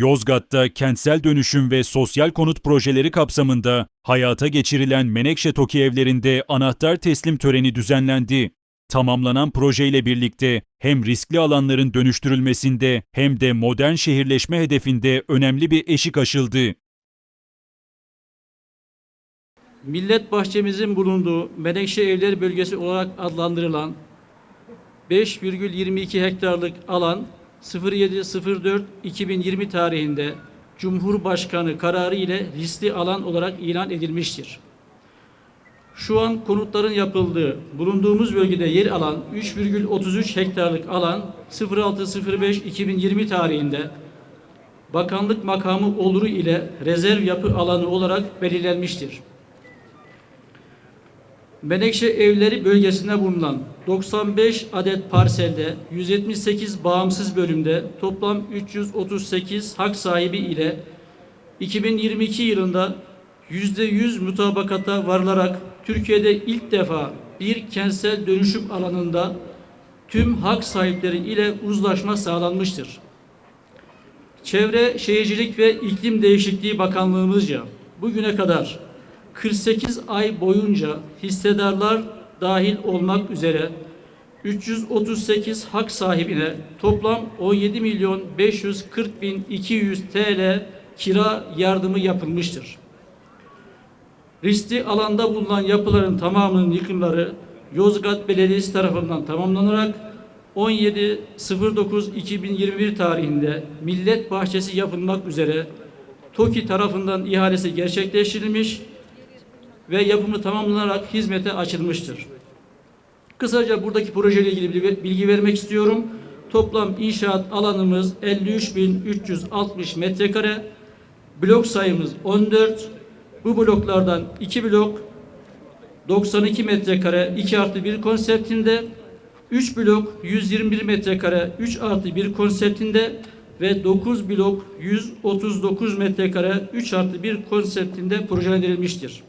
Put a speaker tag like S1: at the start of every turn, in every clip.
S1: Yozgat'ta kentsel dönüşüm ve sosyal konut projeleri kapsamında hayata geçirilen Menekşe Toki evlerinde anahtar teslim töreni düzenlendi. Tamamlanan projeyle birlikte hem riskli alanların dönüştürülmesinde hem de modern şehirleşme hedefinde önemli bir eşik aşıldı.
S2: Millet bahçemizin bulunduğu Menekşe Evleri Bölgesi olarak adlandırılan 5,22 hektarlık alan 07.04.2020 tarihinde Cumhurbaşkanı kararı ile riskli alan olarak ilan edilmiştir. Şu an konutların yapıldığı, bulunduğumuz bölgede yer alan 3,33 hektarlık alan 06.05.2020 tarihinde bakanlık makamı oluru ile rezerv yapı alanı olarak belirlenmiştir. Menekşe Evleri bölgesinde bulunan 95 adet parselde 178 bağımsız bölümde toplam 338 hak sahibi ile 2022 yılında %100 mutabakata varılarak Türkiye'de ilk defa bir kentsel dönüşüm alanında tüm hak sahipleri ile uzlaşma sağlanmıştır. Çevre, Şehircilik ve İklim Değişikliği Bakanlığımızca bugüne kadar 48 ay boyunca hissedarlar dahil olmak üzere 338 hak sahibine toplam 17 milyon 540 bin 200 TL kira yardımı yapılmıştır. Riskli alanda bulunan yapıların tamamının yıkımları Yozgat Belediyesi tarafından tamamlanarak 17.09.2021 tarihinde Millet Bahçesi yapılmak üzere TOKİ tarafından ihalesi gerçekleştirilmiş ve yapımı tamamlanarak hizmete açılmıştır. Kısaca buradaki projeyle ilgili bilgi- vermek istiyorum. Toplam inşaat alanımız 53.360 metrekare. Blok sayımız 14. Bu bloklardan 2 blok 92 metrekare 2 artı 1 konseptinde 3 blok 121 metrekare 3 artı 1 konseptinde ve 9 blok 139 metrekare 3 artı 1 konseptinde projelendirilmiştir.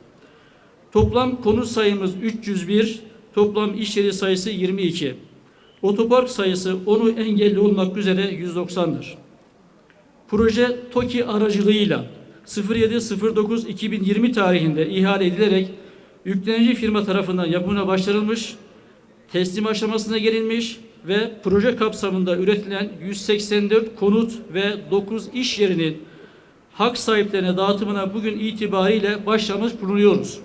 S2: Toplam konut sayımız 301, toplam iş yeri sayısı 22. Otopark sayısı onu engelli olmak üzere 190'dır. Proje TOKİ aracılığıyla 07.09.2020 tarihinde ihale edilerek yüklenici firma tarafından yapımına başlanılmış, teslim aşamasına gelinmiş ve proje kapsamında üretilen 184 konut ve 9 iş yerinin hak sahiplerine dağıtımına bugün itibariyle başlamış bulunuyoruz.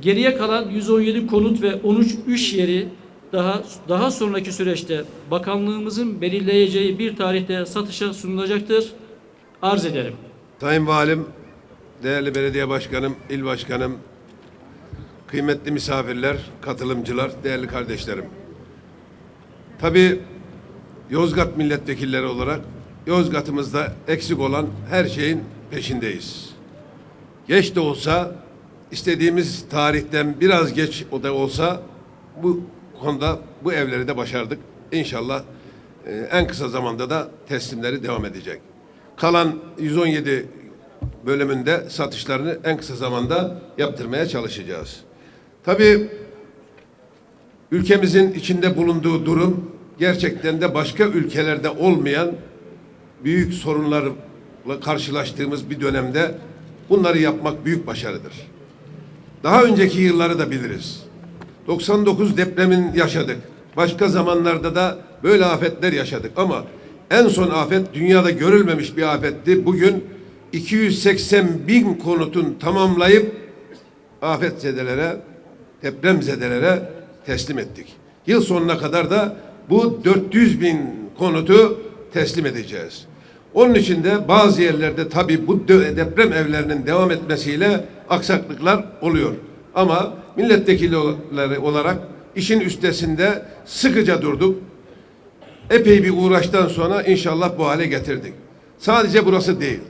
S2: Geriye kalan 117 konut ve 13 iş yeri daha daha sonraki süreçte bakanlığımızın belirleyeceği bir tarihte satışa sunulacaktır. Arz ederim.
S3: Sayın Valim, değerli belediye başkanım, il başkanım, kıymetli misafirler, katılımcılar, değerli kardeşlerim. Tabii Yozgat milletvekilleri olarak Yozgat'ımızda eksik olan her şeyin peşindeyiz. Geç de olsa istediğimiz tarihten biraz geç o da olsa bu konuda bu evleri de başardık. İnşallah e, en kısa zamanda da teslimleri devam edecek. Kalan 117 bölümünde satışlarını en kısa zamanda yaptırmaya çalışacağız. Tabii ülkemizin içinde bulunduğu durum gerçekten de başka ülkelerde olmayan büyük sorunlarla karşılaştığımız bir dönemde bunları yapmak büyük başarıdır. Daha önceki yılları da biliriz. 99 depremin yaşadık. Başka zamanlarda da böyle afetler yaşadık ama en son afet dünyada görülmemiş bir afetti. Bugün 280 bin konutun tamamlayıp afetzedelere, depremzedelere teslim ettik. Yıl sonuna kadar da bu 400 bin konutu teslim edeceğiz. Onun için de bazı yerlerde tabii bu deprem evlerinin devam etmesiyle aksaklıklar oluyor. Ama milletvekilleri olarak işin üstesinde sıkıca durduk. Epey bir uğraştan sonra inşallah bu hale getirdik. Sadece burası değil.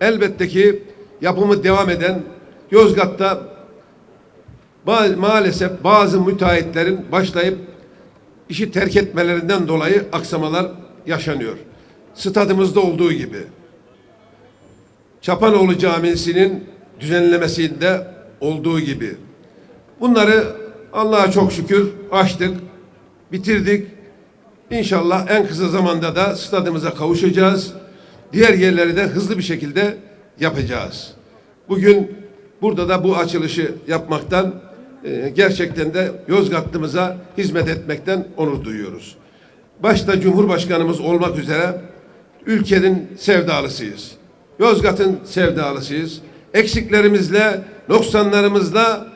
S3: Elbette ki yapımı devam eden Yozgat'ta ba- maalesef bazı müteahhitlerin başlayıp işi terk etmelerinden dolayı aksamalar yaşanıyor. Stadımızda olduğu gibi. Çapanoğlu Camisi'nin düzenlemesinde olduğu gibi. Bunları Allah'a çok şükür açtık, bitirdik. İnşallah en kısa zamanda da stadımıza kavuşacağız. Diğer yerleri de hızlı bir şekilde yapacağız. Bugün burada da bu açılışı yapmaktan e, gerçekten de Yozgatlımıza hizmet etmekten onur duyuyoruz. Başta Cumhurbaşkanımız olmak üzere ülkenin sevdalısıyız. Yozgat'ın sevdalısıyız. Eksiklerimizle, noksanlarımızla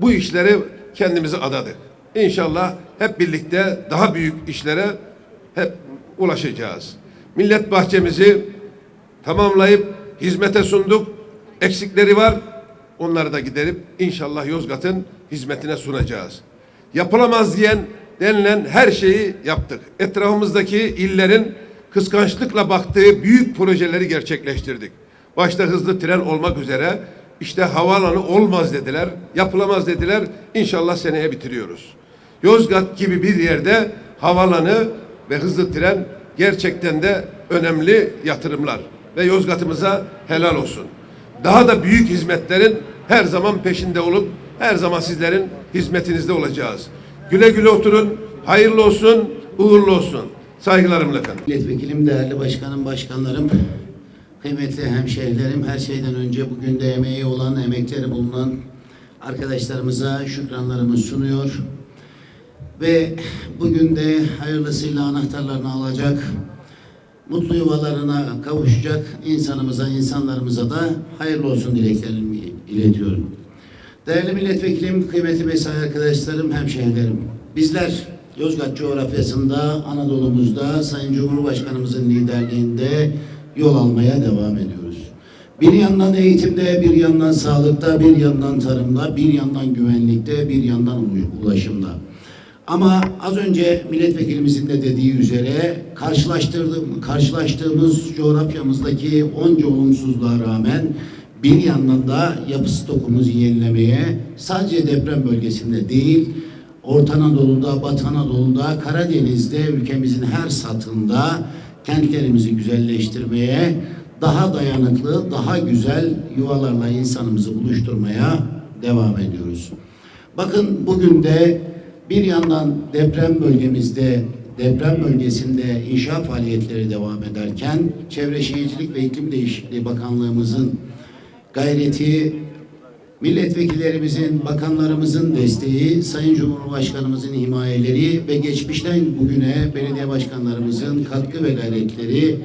S3: bu işleri kendimizi adadık. İnşallah hep birlikte daha büyük işlere hep ulaşacağız. Millet bahçemizi tamamlayıp hizmete sunduk. Eksikleri var. Onları da giderip inşallah Yozgat'ın hizmetine sunacağız. Yapılamaz diyen denilen her şeyi yaptık. Etrafımızdaki illerin kıskançlıkla baktığı büyük projeleri gerçekleştirdik. Başta hızlı tren olmak üzere işte havaalanı olmaz dediler, yapılamaz dediler. İnşallah seneye bitiriyoruz. Yozgat gibi bir yerde havalanı ve hızlı tren gerçekten de önemli yatırımlar ve Yozgat'ımıza helal olsun. Daha da büyük hizmetlerin her zaman peşinde olup her zaman sizlerin hizmetinizde olacağız. Güle güle oturun, hayırlı olsun, uğurlu olsun. Saygılarımla efendim.
S4: Milletvekilim, değerli başkanım, başkanlarım, kıymetli hemşehrilerim, her şeyden önce bugün de emeği olan, emekleri bulunan arkadaşlarımıza şükranlarımı sunuyor. Ve bugün de hayırlısıyla anahtarlarını alacak, mutlu yuvalarına kavuşacak insanımıza, insanlarımıza da hayırlı olsun dileklerimi iletiyorum. Değerli milletvekilim, kıymetli mesai arkadaşlarım, hemşehrilerim. Bizler Yozgat coğrafyasında, Anadolu'muzda Sayın Cumhurbaşkanımızın liderliğinde yol almaya devam ediyoruz. Bir yandan eğitimde, bir yandan sağlıkta, bir yandan tarımda, bir yandan güvenlikte, bir yandan ulaşımda. Ama az önce milletvekilimizin de dediği üzere karşılaştırdığım, karşılaştığımız coğrafyamızdaki onca olumsuzluğa rağmen bir yandan da yapı stokumuzu yenilemeye sadece deprem bölgesinde değil, Orta Anadolu'da, Batı Anadolu'da, Karadeniz'de ülkemizin her satında kentlerimizi güzelleştirmeye, daha dayanıklı, daha güzel yuvalarla insanımızı buluşturmaya devam ediyoruz. Bakın bugün de bir yandan deprem bölgemizde, deprem bölgesinde inşa faaliyetleri devam ederken Çevre Şehircilik ve İklim Değişikliği Bakanlığımızın gayreti, milletvekillerimizin, bakanlarımızın desteği, Sayın Cumhurbaşkanımızın himayeleri ve geçmişten bugüne belediye başkanlarımızın katkı ve gayretleri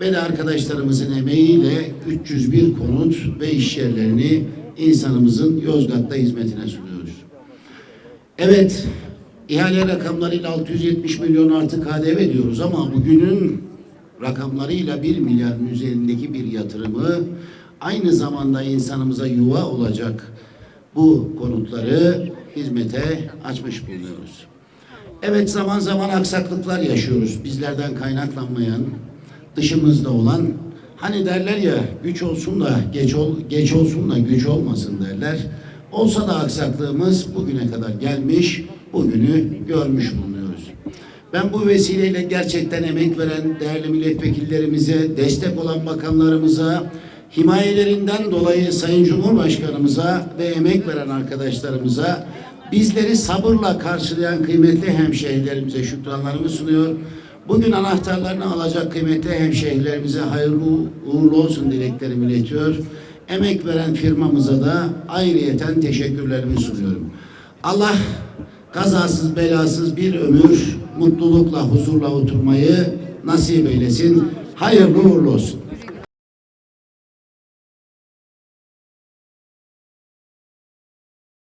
S4: ve de arkadaşlarımızın emeğiyle 301 konut ve iş yerlerini insanımızın Yozgat'ta hizmetine sunuyoruz. Evet, ihale rakamlarıyla 670 milyon artı KDV diyoruz ama bugünün rakamlarıyla 1 milyarın üzerindeki bir yatırımı aynı zamanda insanımıza yuva olacak bu konutları hizmete açmış bulunuyoruz. Evet zaman zaman aksaklıklar yaşıyoruz. Bizlerden kaynaklanmayan, dışımızda olan hani derler ya güç olsun da geç ol geç olsun da güç olmasın derler. Olsa da aksaklığımız bugüne kadar gelmiş, bugünü görmüş bulunuyoruz. Ben bu vesileyle gerçekten emek veren değerli milletvekillerimize, destek olan bakanlarımıza, himayelerinden dolayı Sayın Cumhurbaşkanımıza ve emek veren arkadaşlarımıza bizleri sabırla karşılayan kıymetli hemşehrilerimize şükranlarımı sunuyor. Bugün anahtarlarını alacak kıymetli hemşehrilerimize hayırlı uğurlu olsun dileklerimi iletiyor. Emek veren firmamıza da ayrıyeten teşekkürlerimi sunuyorum. Allah kazasız belasız bir ömür mutlulukla huzurla oturmayı nasip eylesin. Hayırlı uğurlu olsun.